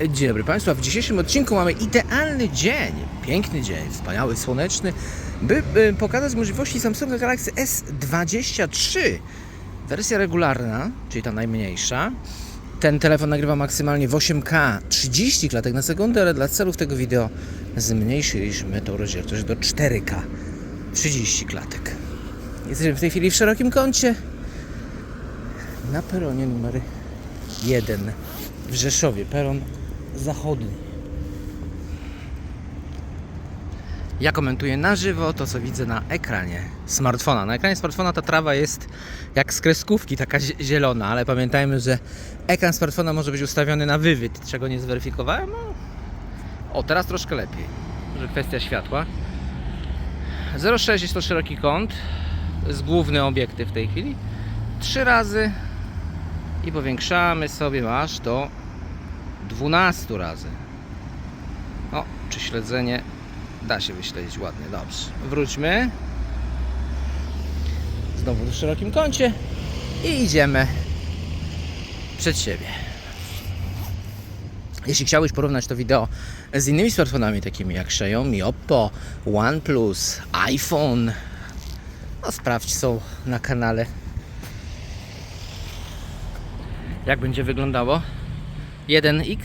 Dzień dobry Państwa. W dzisiejszym odcinku mamy idealny dzień, piękny dzień, wspaniały, słoneczny, by by pokazać możliwości Samsunga Galaxy S23. Wersja regularna, czyli ta najmniejsza. Ten telefon nagrywa maksymalnie w 8K 30 klatek na sekundę, ale dla celów tego wideo zmniejszyliśmy tą rozdzielczość do 4K 30 klatek. Jesteśmy w tej chwili w szerokim kącie na peronie numer 1 w Rzeszowie, peron zachodni. Ja komentuję na żywo to, co widzę na ekranie smartfona. Na ekranie smartfona ta trawa jest jak z kreskówki, taka zie- zielona, ale pamiętajmy, że ekran smartfona może być ustawiony na wywód, czego nie zweryfikowałem. No. O, teraz troszkę lepiej. Może kwestia światła. 0,6 jest to szeroki kąt, jest główny obiektyw w tej chwili. Trzy razy i powiększamy sobie aż do 12 razy. O, czy śledzenie da się wyśledzić ładnie, dobrze. Wróćmy. Znowu w szerokim kącie i idziemy przed siebie. Jeśli chciałbyś porównać to wideo z innymi smartfonami takimi jak Xiaomi, Oppo, OnePlus, iPhone, no sprawdź są na kanale jak będzie wyglądało 1x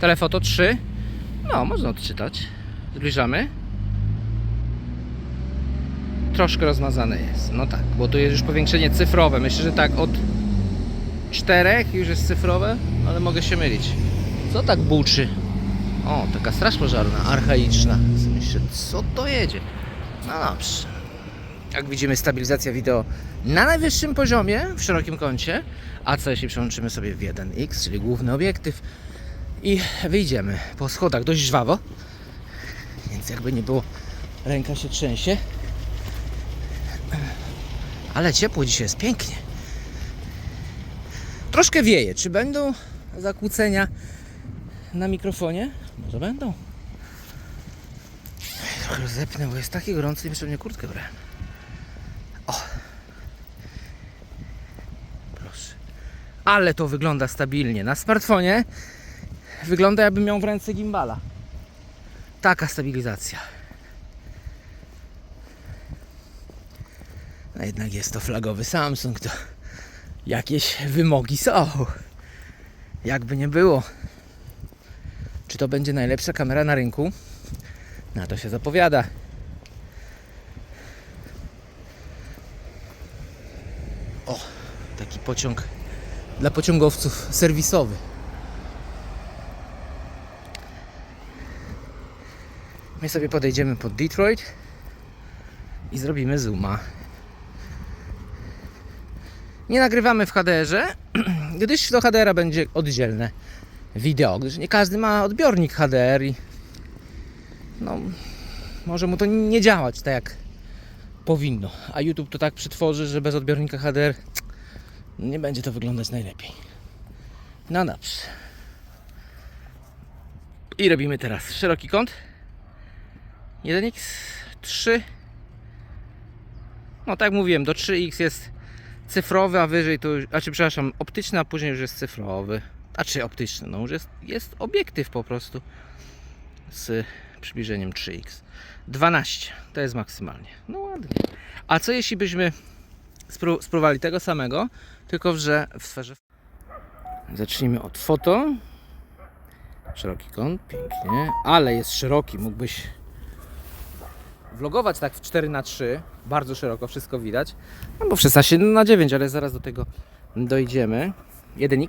telefoto 3 no można odczytać. Zbliżamy. Troszkę rozmazane jest. No tak, bo tu jest już powiększenie cyfrowe. Myślę, że tak od 4 już jest cyfrowe ale mogę się mylić. Co tak buczy? O, taka straż pożarna, archaiczna. Myślę, co to jedzie? No dobrze jak widzimy stabilizacja wideo na najwyższym poziomie w szerokim kącie. A co jeśli przełączymy sobie w 1x, czyli główny obiektyw? I wyjdziemy po schodach dość żwawo. Więc jakby nie było ręka się trzęsie. Ale ciepło dzisiaj jest pięknie. Troszkę wieje, czy będą zakłócenia na mikrofonie? Może będą. Trochę rozepnę, bo jest taki gorący jeszcze mnie kurtkę brałem o proszę ale to wygląda stabilnie. Na smartfonie wygląda jakbym miał w ręce gimbala. Taka stabilizacja. A jednak jest to flagowy Samsung, to jakieś wymogi są. Jakby nie było. Czy to będzie najlepsza kamera na rynku? Na to się zapowiada. O, taki pociąg dla pociągowców serwisowy. My sobie podejdziemy pod Detroit i zrobimy zooma. Nie nagrywamy w HDR-ze, gdyż do HDR-a będzie oddzielne wideo, gdyż nie każdy ma odbiornik HDR i no, może mu to nie działać tak jak powinno. A YouTube to tak przetworzy, że bez odbiornika HDR nie będzie to wyglądać najlepiej. No dobrze. I robimy teraz szeroki kąt. 1x, 3. No tak mówiłem, do 3x jest cyfrowy, a wyżej to, już- a czy przepraszam, optyczny, a później już jest cyfrowy. A czy optyczny, no już jest, jest obiektyw po prostu z przybliżeniem 3x. 12 to jest maksymalnie. No ładnie. A co jeśli byśmy spró- spróbowali tego samego, tylko że w sferze. Zacznijmy od foto. Szeroki kąt, pięknie, ale jest szeroki, mógłbyś vlogować tak w 4 na 3 bardzo szeroko, wszystko widać. No bo w 16 na 9, ale zaraz do tego dojdziemy. 1x,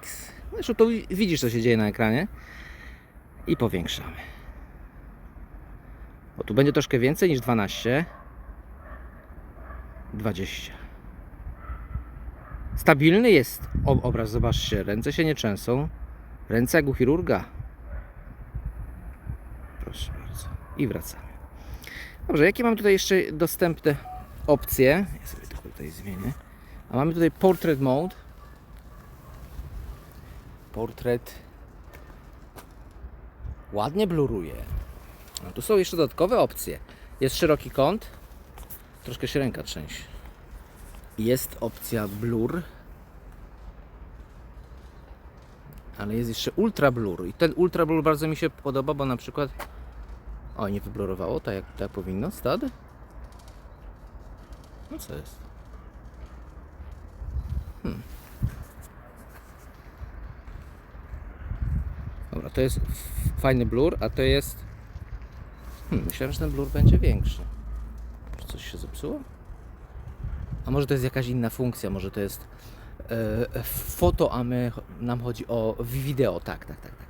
zresztą tu widzisz co się dzieje na ekranie. I powiększamy. Bo tu będzie troszkę więcej niż 12. 20. Stabilny jest ob- obraz, zobaczcie, ręce się nie trzęsą. Ręce jak u chirurga. Proszę bardzo. I wracamy. Dobrze, jakie mamy tutaj jeszcze dostępne opcje? Ja sobie to tutaj zmienię. A mamy tutaj Portrait Mode. Portrait ładnie bluruje. No, tu są jeszcze dodatkowe opcje. Jest szeroki kąt. Troszkę się ręka trzęsie. Jest opcja blur. Ale jest jeszcze Ultra Blur. I ten Ultra Blur bardzo mi się podoba, bo na przykład. O, nie wyblurowało tak jak, tak jak powinno, stad? No co jest? Hmm. Dobra, to jest fajny blur, a to jest. Hmm, myślałem, że ten blur będzie większy. Czy coś się zepsuło? A może to jest jakaś inna funkcja, może to jest e, foto, a my, nam chodzi o wideo, tak, tak, tak, tak.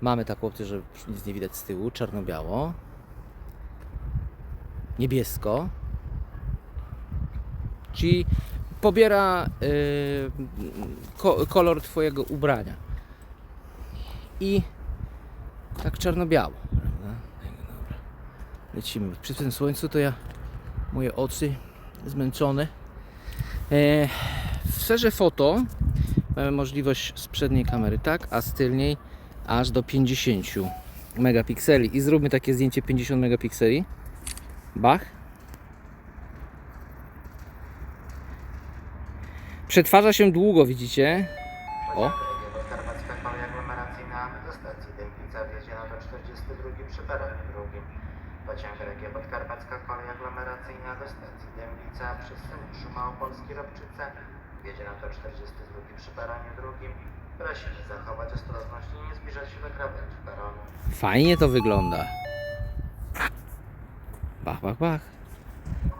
Mamy taką opcję, że nic nie widać z tyłu, czarno-biało, niebiesko, czyli pobiera e, ko, kolor Twojego ubrania i tak czarno-biało. Lecimy. Przy tym słońcu to ja, moje oczy zmęczone. E, w sferze foto mamy możliwość z przedniej kamery tak, a z tylniej aż do 50 megapikseli. I zróbmy takie zdjęcie 50 megapikseli. Bach. Przetwarza się długo, widzicie? O. Kolej aglomeracyjna do stacji Dębica wjedzie na to 42 przy. Pociąg Podkarpacka kolej aglomeracyjna do stacji Dębica Małopolski Robczyce na to 42 przy drugim. Zachować ostrożność i nie zbliżać się do krawędzi peronu. Fajnie to wygląda. Bach, bach, bach.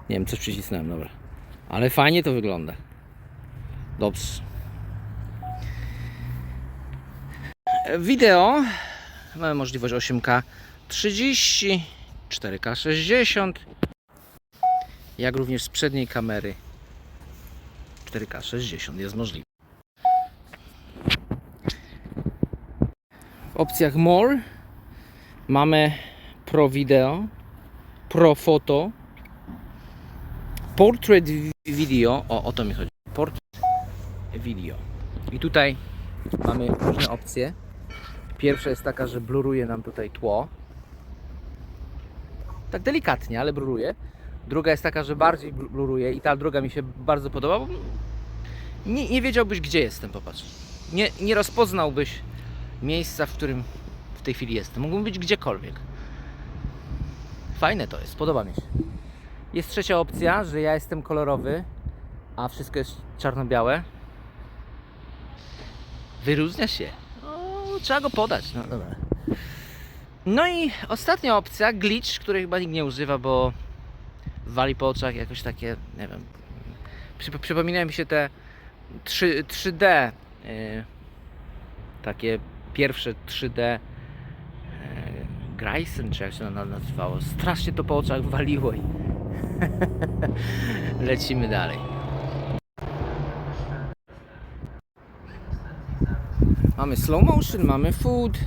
Nie wiem, coś przycisnąłem, dobra. Ale fajnie to wygląda. Dobrze. Wideo mamy możliwość 8K 30, 4K 60, jak również z przedniej kamery 4K 60 jest możliwe. W opcjach More mamy Pro Video, Pro Foto, Portrait Video, o, o to mi chodzi, Portrait Video. I tutaj mamy różne opcje. Pierwsza jest taka, że bluruje nam tutaj tło. Tak delikatnie, ale bluruje. Druga jest taka, że bardziej bl- bluruje i ta druga mi się bardzo podoba, bo nie, nie wiedziałbyś gdzie jestem, popatrz. Nie, nie rozpoznałbyś miejsca, w którym w tej chwili jestem. Mógłbym być gdziekolwiek. Fajne to jest, podoba mi się. Jest trzecia opcja, że ja jestem kolorowy, a wszystko jest czarno-białe. Wyróżnia się. O, trzeba go podać. No dobra. No i ostatnia opcja, glitch, której chyba nikt nie używa, bo wali po oczach jakoś takie, nie wiem. Przyp- przypominają mi się te 3, 3D. Yy, takie pierwsze 3D e, Grayson, czy jak się ono nazywało. Strasznie to po oczach waliło i lecimy dalej. Mamy slow motion, mamy food.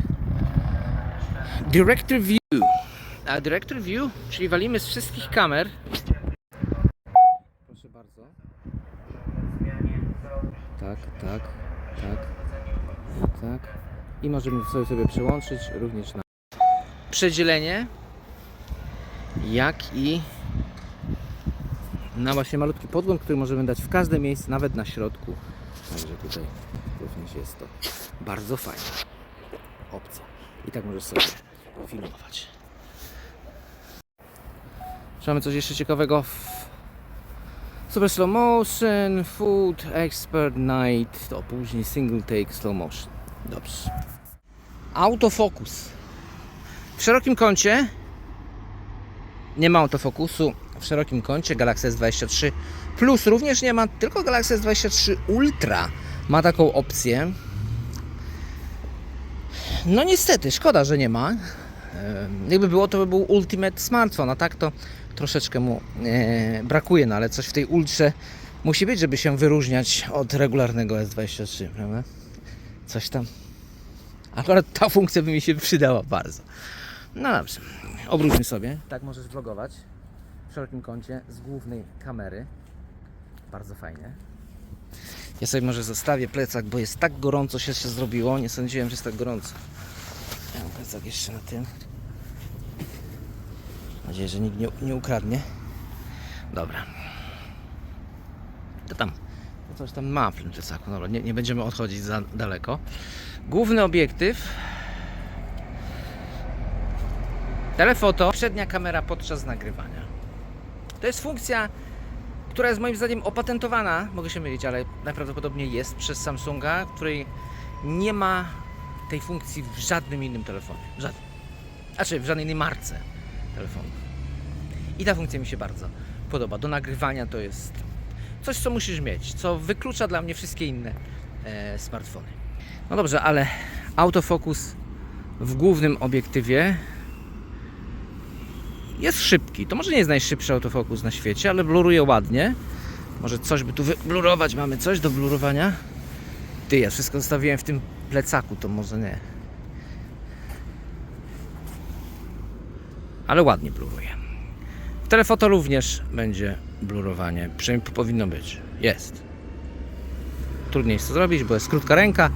Director view. A director view, czyli walimy z wszystkich kamer. Proszę bardzo. Tak, tak, tak. Tak. I możemy sobie, sobie przełączyć również na przedzielenie, jak i na właśnie malutki podgląd, który możemy dać w każde miejsce, nawet na środku. Także tutaj również jest to bardzo fajna opcja. I tak możesz sobie filmować. Czy mamy coś jeszcze ciekawego? Super slow motion, food, expert night, to później single take slow motion. Dobrze. Autofokus. W szerokim kącie nie ma autofokusu. W szerokim kącie Galaxy S23 Plus również nie ma, tylko Galaxy S23 Ultra ma taką opcję. No niestety, szkoda, że nie ma. Jakby było, to by był Ultimate Smartphone, a tak to troszeczkę mu e, brakuje, no ale coś w tej Ultrze musi być, żeby się wyróżniać od regularnego S23, prawda? Coś tam. Akurat ta funkcja by mi się przydała bardzo. No dobrze, obróćmy sobie. Tak możesz vlogować w szerokim kącie z głównej kamery. Bardzo fajnie. Ja sobie może zostawię plecak, bo jest tak gorąco się, się zrobiło. Nie sądziłem, że jest tak gorąco. Plecak jeszcze na tym. Mam nadzieję, że nikt nie, nie ukradnie. Dobra. To tam coś tam ma w tym plecaku. Dobra, nie, nie będziemy odchodzić za daleko. Główny obiektyw. Telefoto, przednia kamera podczas nagrywania. To jest funkcja, która jest moim zdaniem opatentowana, mogę się mylić, ale najprawdopodobniej jest przez Samsunga, której nie ma tej funkcji w żadnym innym telefonie. Żadnym. Znaczy w żadnej innej marce telefonów. I ta funkcja mi się bardzo podoba. Do nagrywania to jest coś, co musisz mieć, co wyklucza dla mnie wszystkie inne e, smartfony. No dobrze, ale autofokus w głównym obiektywie jest szybki. To może nie jest najszybszy autofokus na świecie, ale bluruje ładnie. Może coś by tu wyblurować. Mamy coś do blurowania? Ty, ja wszystko zostawiłem w tym plecaku, to może nie. Ale ładnie bluruje. W telefoto również będzie blurowanie. Przynajmniej powinno być. Jest. Trudniej jest to zrobić, bo jest krótka ręka,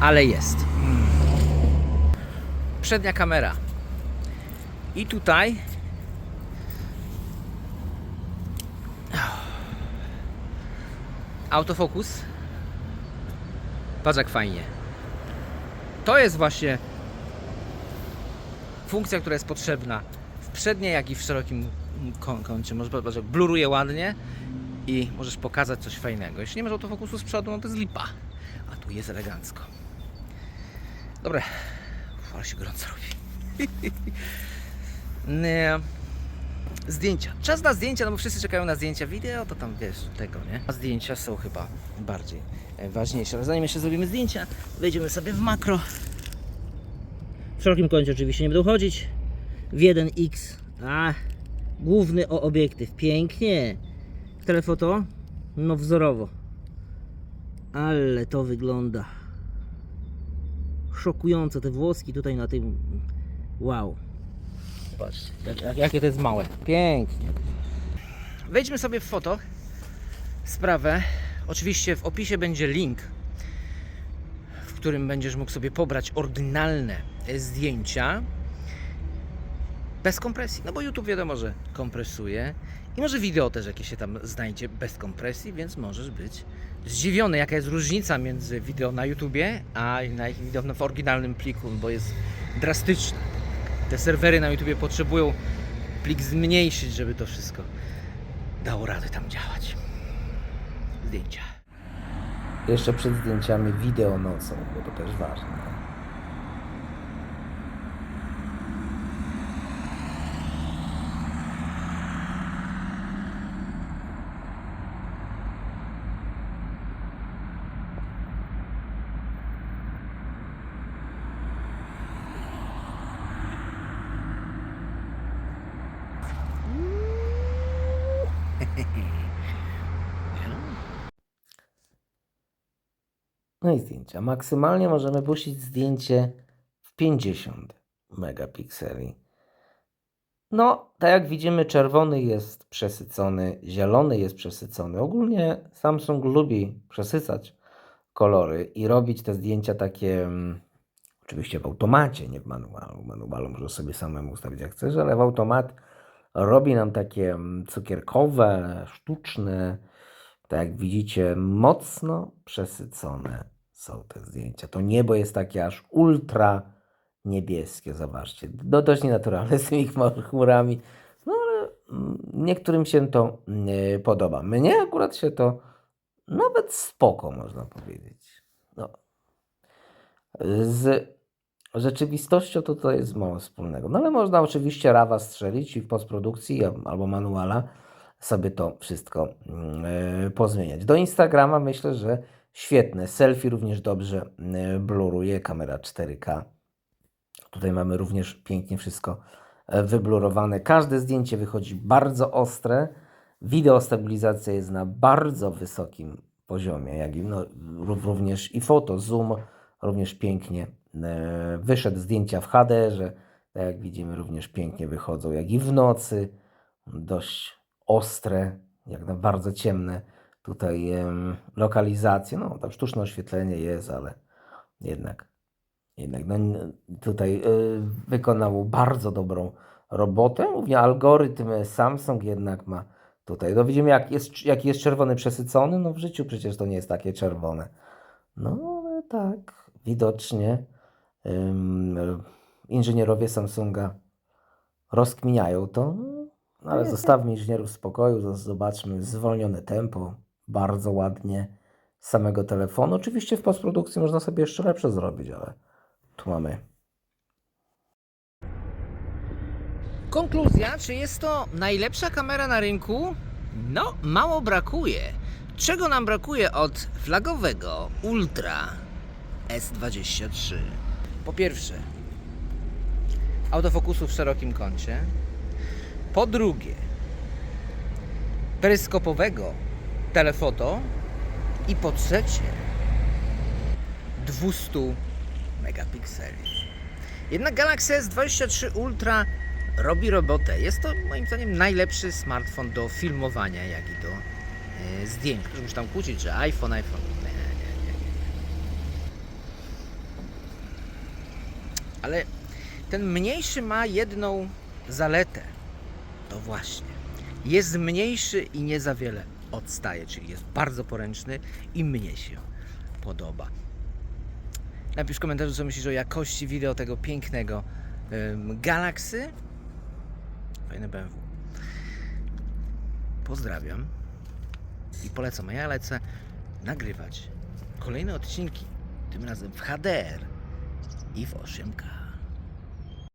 ale jest. Przednia kamera. I tutaj autofokus. Patrz jak fajnie. To jest właśnie funkcja, która jest potrzebna w przedniej, jak i w szerokim ką- kącie. Możesz patrz, jak bluruje ładnie i możesz pokazać coś fajnego. Jeśli nie masz autofokusu z przodu, no to jest lipa. A tu jest elegancko. Dobra. Ale się gorąco robi. nie. Zdjęcia. Czas na zdjęcia, no bo wszyscy czekają na zdjęcia wideo, to tam wiesz, tego, nie? A zdjęcia są chyba bardziej e, ważniejsze. Ale zanim jeszcze zrobimy zdjęcia, wejdziemy sobie w makro. W szerokim kącie oczywiście nie będą chodzić. W 1x. A, główny o obiektyw. Pięknie. W telefoto? No wzorowo. Ale to wygląda. Szokujące te włoski tutaj na tym. Wow. Jakie to jest małe. Pięknie. Wejdźmy sobie w foto. Sprawę. Oczywiście w opisie będzie link, w którym będziesz mógł sobie pobrać oryginalne e, zdjęcia bez kompresji. No bo YouTube wiadomo, że kompresuje. I może wideo też jakieś się tam znajdzie bez kompresji, więc możesz być zdziwiony, jaka jest różnica między wideo na YouTubie, a na wideo w oryginalnym pliku, bo jest drastyczna. Te serwery na YouTubie potrzebują plik zmniejszyć, żeby to wszystko dało radę tam działać. Zdjęcia. Jeszcze przed zdjęciami wideo nocą, bo to też ważne. No i zdjęcia. Maksymalnie możemy puścić zdjęcie w 50 megapikseli. No, tak jak widzimy, czerwony jest przesycony, zielony jest przesycony. Ogólnie Samsung lubi przesycać kolory i robić te zdjęcia takie, mm, oczywiście w automacie, nie w manualu. W manualu może sobie samemu ustawić jak chcesz, ale w automat robi nam takie mm, cukierkowe, sztuczne, tak jak widzicie, mocno przesycone są te zdjęcia. To niebo jest takie aż ultra niebieskie, zobaczcie. No dość nienaturalne z tymi chmur- chmurami. No ale mm, niektórym się to mm, podoba. Mnie akurat się to nawet spoko, można powiedzieć. No. Z rzeczywistością to to jest mało wspólnego. No ale można oczywiście rawa strzelić i w postprodukcji albo manuala sobie to wszystko e, pozmieniać. Do Instagrama myślę, że świetne. Selfie również dobrze e, bluruje, kamera 4K. Tutaj mamy również pięknie wszystko e, wyblurowane. Każde zdjęcie wychodzi bardzo ostre. Wideo stabilizacja jest na bardzo wysokim poziomie, jak i no, ró- również i foto, zoom również pięknie e, wyszedł. Zdjęcia w HDR-ze, tak jak widzimy, również pięknie wychodzą, jak i w nocy. Dość ostre, jak na bardzo ciemne tutaj em, lokalizacje. No, tam sztuczne oświetlenie jest, ale jednak, jednak no, tutaj y, wykonał bardzo dobrą robotę. Mówię, algorytm Samsung jednak ma tutaj. No widzimy, jak jest, jaki jest czerwony przesycony. No w życiu przecież to nie jest takie czerwone. No ale tak, widocznie inżynierowie Samsunga rozkminiają to. No, ale zostawmy inżynierów w spokoju, zobaczmy zwolnione tempo, bardzo ładnie z samego telefonu. Oczywiście w postprodukcji można sobie jeszcze lepsze zrobić, ale tu mamy Konkluzja, czy jest to najlepsza kamera na rynku? No, mało brakuje. Czego nam brakuje od flagowego Ultra S23? Po pierwsze, autofokusu w szerokim kącie. Po drugie, peryskopowego telefoto. I po trzecie, 200 megapikseli. Jednak Galaxy S23 Ultra robi robotę. Jest to moim zdaniem najlepszy smartfon do filmowania, jak i do e, zdjęć. Ktoś musi tam kłócić, że iPhone, iPhone. Nie, nie, nie, nie. Ale ten mniejszy ma jedną zaletę. To właśnie. Jest mniejszy i nie za wiele odstaje, czyli jest bardzo poręczny i mnie się podoba. Napisz w komentarzu, co myślisz o jakości wideo tego pięknego em, Galaxy. Fajne BMW. Pozdrawiam i polecam. A ja lecę nagrywać kolejne odcinki, tym razem w HDR i w 8K.